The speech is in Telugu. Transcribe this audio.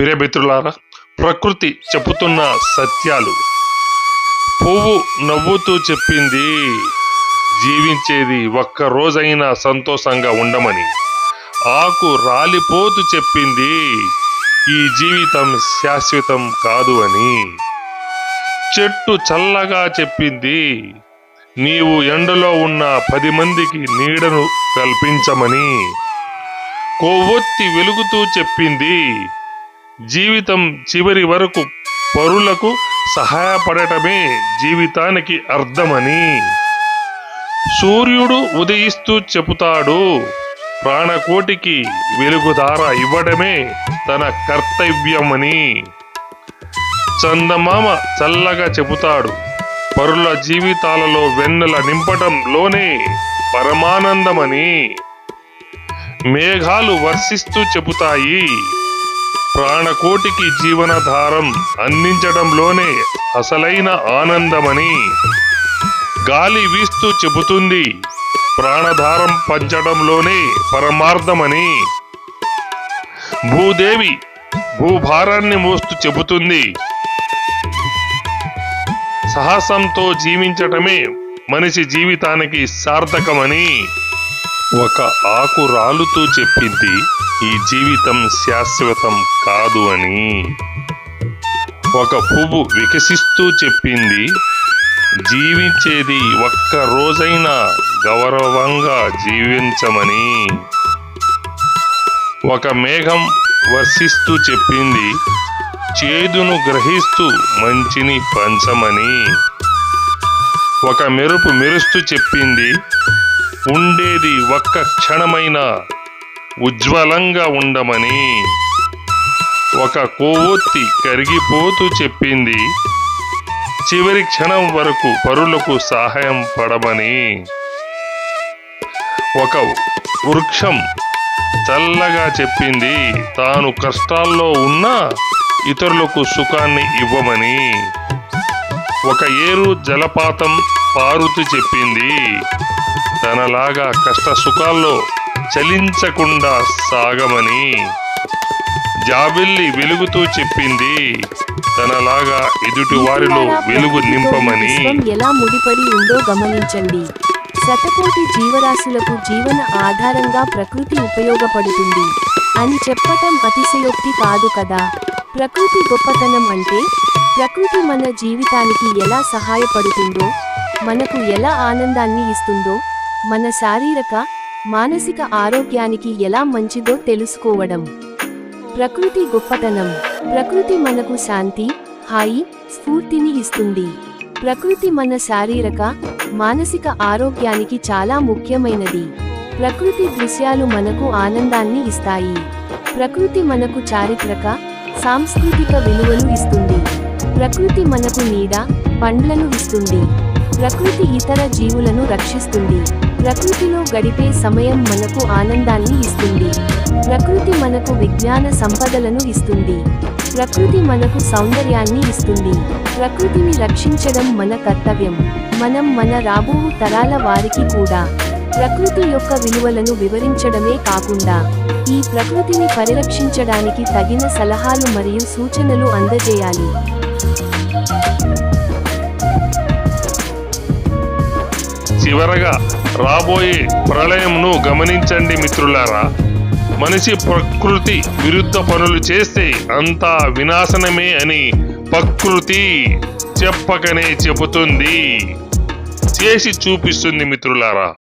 ప్రియమిత్రులారా ప్రకృతి చెబుతున్న సత్యాలు. పువ్వు నవ్వుతూ చెప్పింది జీవించేది ఒక్క రోజైనా సంతోషంగా ఉండమని. ఆకు రాలిపోతూ చెప్పింది ఈ జీవితం శాశ్వతం కాదు అని. చెట్టు చల్లగా చెప్పింది నీవు ఎండలో ఉన్న పది మందికి నీడను కల్పించమని. కొవ్వొత్తి వెలుగుతూ చెప్పింది జీవితం చివరి వరకు పరులకు సహాయపడటమే జీవితానికి అర్థమని. సూర్యుడు ఉదయిస్తూ చెబుతాడు ప్రాణకోటికి వెలుగుధార ఇవ్వడమే తన కర్తవ్యమని. చందమామ చల్లగా చెబుతాడు పరుల జీవితాలలో వెన్నెల నింపడంలోనే పరమానందమని. మేఘాలు వర్షిస్తూ చెబుతాయి ప్రాణకోటికి జీవనధారం అందించడంలోనే అసలైన ఆనందమని గాలి వీస్తూ చెబుతుంది. ప్రాణధారం పంచడంలోనే పరమార్థమని భూదేవి భూభారాన్ని మోస్తూ చెబుతుంది. సాహసంతో జీవించటమే మనిషి జీవితానికి సార్థకమని ఒక ఆకు రాలుతూ చెప్పింది ఈ జీవితం శాశ్వతం కాదు అని. ఒక పువ్వు వికసిస్తూ చెప్పింది జీవించేది ఒక్క రోజైనా గౌరవంగా జీవించమని. ఒక మేఘం వర్షిస్తూ చెప్పింది చేదును గ్రహిస్తూ మంచిని పంచమని. ఒక మెరుపు మెరుస్తూ చెప్పింది ఉండేది ఒక్క క్షణమైన ఉజ్వలంగా ఉండమని ఒక కొవ్వొత్తి కరిగిపోతూ చెప్పింది. చివరి క్షణం వరకు పరులకు సహాయం పడమని ఒక వృక్షం చల్లగా చెప్పింది. తాను కష్టాల్లో ఉన్నా ఇతరులకు సుఖాన్ని ఇవ్వమని ఒక ఏరు జలపాతం పారుతూ చెప్పింది. తనలాగా కష్ట సుఖాల్లో చలించకుండా సాగమని జాబిల్లి వెలుగుతూ చెప్పింది. తనలాగా ఎదుటి వారిలో వెలుగు నింపమని ఎలా ముడిపడి ఉందో గమనించండి. శతకోటి జీవరాశులకు జీవన ఆధారంగా ప్రకృతి ఉపయోగపడుతుంది అని చెప్పటం అతిశయోక్తి కాదు కదా. ప్రకృతి గొప్పతనం అంటే ప్రకృతి మన జీవితానికి ఎలా సహాయపడుతుందో మనకు ఎలా ఆనందాన్ని ఇస్తుందో మన శారీరక మానసిక ఆరోగ్యానికి ఎలా మంచిదో తెలుసుకోవడం. ప్రకృతి గొప్పతనం. ప్రకృతి మనకు శాంతి హాయి స్ఫూర్తిని ఇస్తుంది. ప్రకృతి మన శారీరక మానసిక ఆరోగ్యానికి చాలా ముఖ్యమైనది. ప్రకృతి దృశ్యాలు మనకు ఆనందాన్ని ఇస్తాయి. ప్రకృతి మనకు చారిత్రక సాంస్కృతిక విలువలు ఇస్తుంది. ప్రకృతి మనకు నీడ పండ్లను ఇస్తుంది. ప్రకృతి ఇతర జీవులను రక్షిస్తుంది. ప్రకృతిలో గడిపే సమయం మనకు ఆనందాన్ని ఇస్తుంది. ప్రకృతి మనకు విజ్ఞాన సంపదలను ఇస్తుంది. ప్రకృతి మనకు సౌందర్యాన్ని ఇస్తుంది. ప్రకృతిని రక్షించడం మన కర్తవ్యం. మనం మన రాబో తరాల వారికి కూడా. ప్రకృతి యొక్క విలువలను వివరించడమే కాకుండా ఈ ప్రకృతిని పరిరక్షించడానికి తగిన సలహాలు మరియు సూచనలు అందజేయాలి. చివరగా రాబోయే ప్రళయంను గమనించండి మిత్రులారా. మనిషి ప్రకృతి విరుద్ధ పనులు చేస్తే అంతా వినాశనమే అని ప్రకృతి చెప్పకనే చెబుతుంది. చేసి చూపిస్తుంది మిత్రులారా.